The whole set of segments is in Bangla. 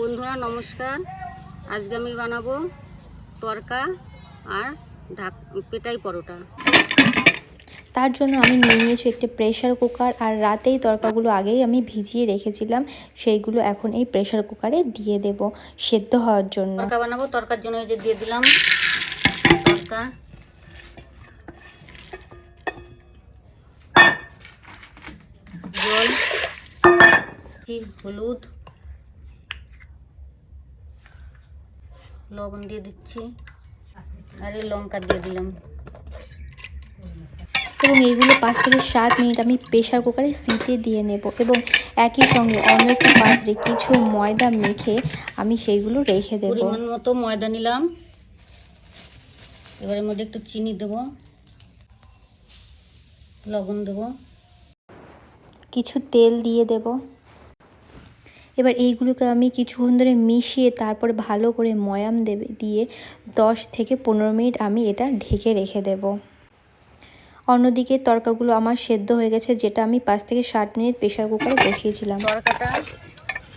বন্ধুরা নমস্কার। আজকে আমি বানাবো তরকা আর ঢাক পেটাই পরোটা। তার জন্য আমি নিয়ে নিয়েছি একটি প্রেশার কুকার আর রাতেই তরকাগুলো আগেই আমি ভিজিয়ে রেখেছিলাম সেইগুলো এখন এই প্রেশার কুকারে দিয়ে দেব সেদ্ধ হওয়ার জন্য। তরকা বানাবো তরকার জন্য এই যে দিয়ে দিলাম তরকা। জল হলুদ লবণ দিয়ে দিচ্ছি। আর এই লঙ্কা দিয়ে দিলাম। এবং এইগুলো পাঁচ থেকে সাত মিনিট আমি প্রেশার কুকারে সিটে দিয়ে নেব এবং একই সঙ্গে অন্য একটি পাত্রে কিছু ময়দা মেখে আমি সেইগুলো রেখে দেব। পরিমাণ মতো ময়দা নিলাম। এবারের মধ্যে একটু চিনি দেবো। লবণ দেবো। কিছু তেল দিয়ে দেব। এবার এইগুলোকে আমি কিছুক্ষণ ধরে মিশিয়ে তারপরে ভালো করে ময়াম দেবে, দিয়ে দশ থেকে পনেরো মিনিট আমি এটা ঢেকে রেখে দেব। অন্যদিকে তরকাগুলো আমার সেদ্ধ হয়ে গেছে, যেটা আমি পাঁচ থেকে ষাট মিনিট প্রেশার কুকারে বসিয়েছিলাম। তরকাটা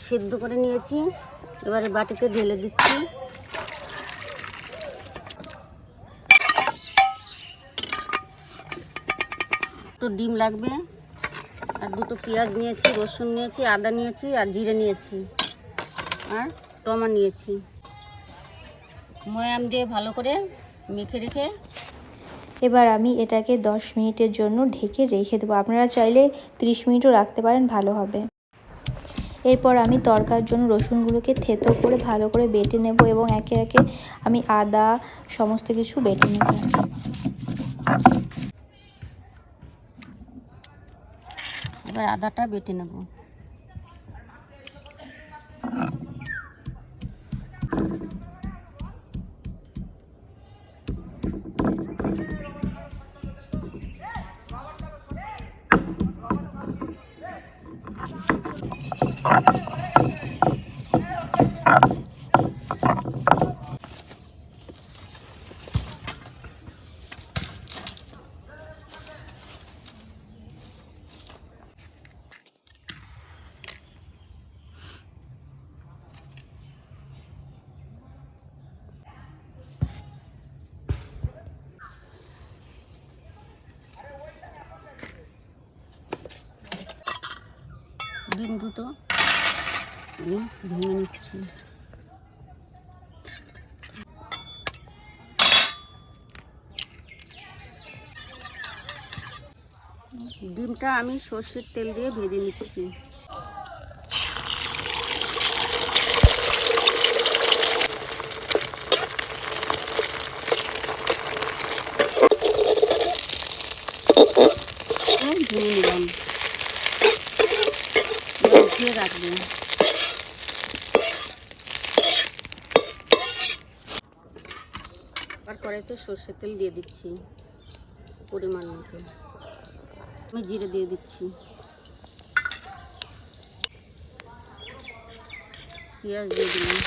সেদ্ধ করে নিয়েছি, এবারে বাটিতে ঢেলে দিচ্ছি। একটু ডিম লাগবে। আর দুটো পেঁয়াজ নিয়েছি, রসুন নিয়েছি, আদা নিয়েছি আর জিরে নিয়েছি। আর টমা নিয়েছি। ময়াম দিয়ে ভালো করে মেখে রেখে এবার আমি এটাকে দশ মিনিটের জন্য ঢেকে রেখে দেবো। আপনারা চাইলে ত্রিশ মিনিটও রাখতে পারেন, ভালো হবে। এরপর আমি তরকার জন্য রসুনগুলোকে থেতো করে ভালো করে বেটে নেব এবং একে একে আমি আদা সমস্ত কিছু বেটে নেব। এবার আদাটা বেটে নেব। ডিম দুটো। আমি ভেঙে নিচ্ছি। ডিমটা আমি সর্ষের তেল দিয়ে ভেজে নিচ্ছি। ভেঙে নিলাম। এবার উঠিয়ে তারপরে তো সর্ষে সর্ষের তেল দিয়ে দিচ্ছি, পরিমাণ মতো। আমি জিরে দিয়ে দিচ্ছি। পেঁয়াজ দিয়ে দিলাম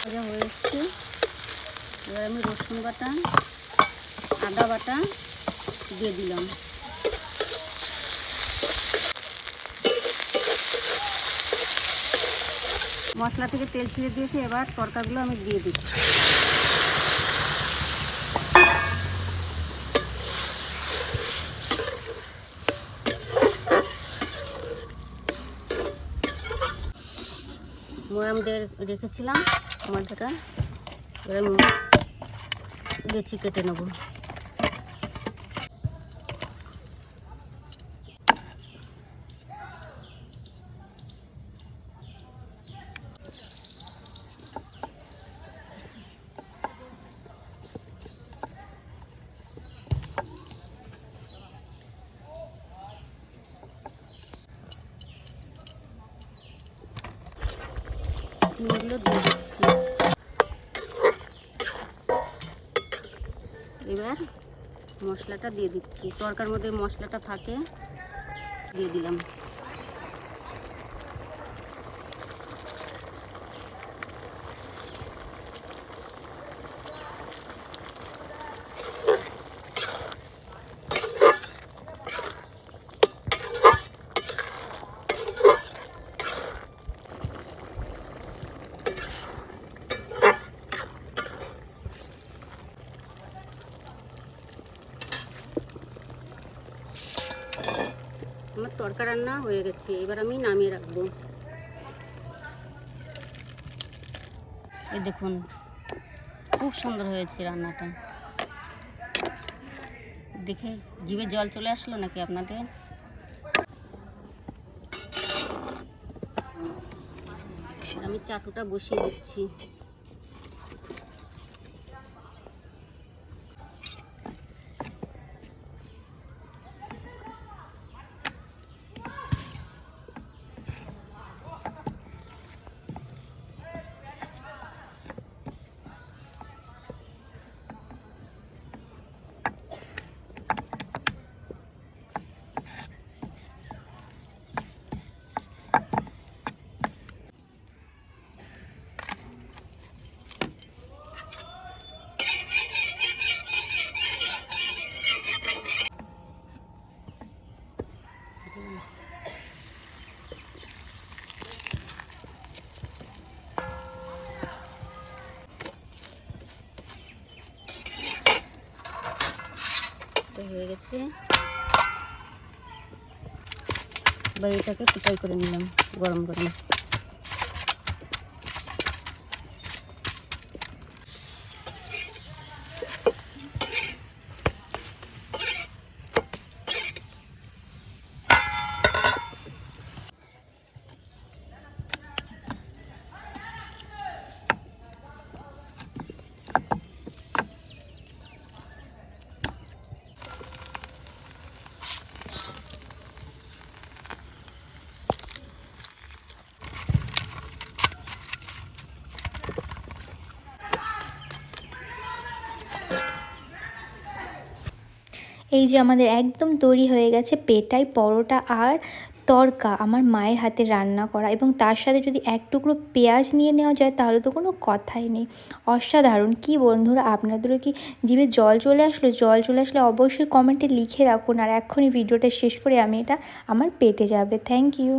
ভাজা হয়ে এসছে এবার আমি রসুন বাটা, আদা বাটা দিয়ে দিলাম। মশলা থেকে তেল ছিঁড়ে দিয়েছি, এবার তরকাগুলো আমি দিয়ে দিচ্ছি। ময়াম দিয়ে রেখেছিলাম, টমাটোটা। এবার লেচি কেটে নেব। ডিমগুলো দিয়ে দিচ্ছি এবার মশলাটা দিয়ে দিচ্ছি। তরকার মধ্যে মশলাটা থাকে দিয়ে দিলাম। আমার তরকা রান্না হয়ে গেছে, এবার আমি নামিয়ে রাখব। এই দেখুন, খুব সুন্দর হয়েছে রান্নাটা। দেখে জিভে জল চলে আসলো নাকি আপনাদের? আমি চাটুটা বসিয়ে দিচ্ছি তো হয়ে গেছে। এবার এটাকে ফুটাই করে নিলাম গরম গরম এই যে আমাদের একদম তৈরি হয়ে গেছে পেটাই পরোটা আর তরকা, আমার মায়ের হাতে রান্না করা এবং তার সাথে যদি এক টুকরো পেঁয়াজ নিয়ে নেওয়া যায় তাহলে তো কোনো কথাই নেই। অসাধারণ। কি বন্ধুরা, আপনাদেরও কি জিভে জল চলে আসলো? জল চলে আসলে অবশ্যই কমেন্টে লিখে রাখুন। আর এখনই ভিডিওটা শেষ করে আমি এটা আমার পেটে যাবে। Thank you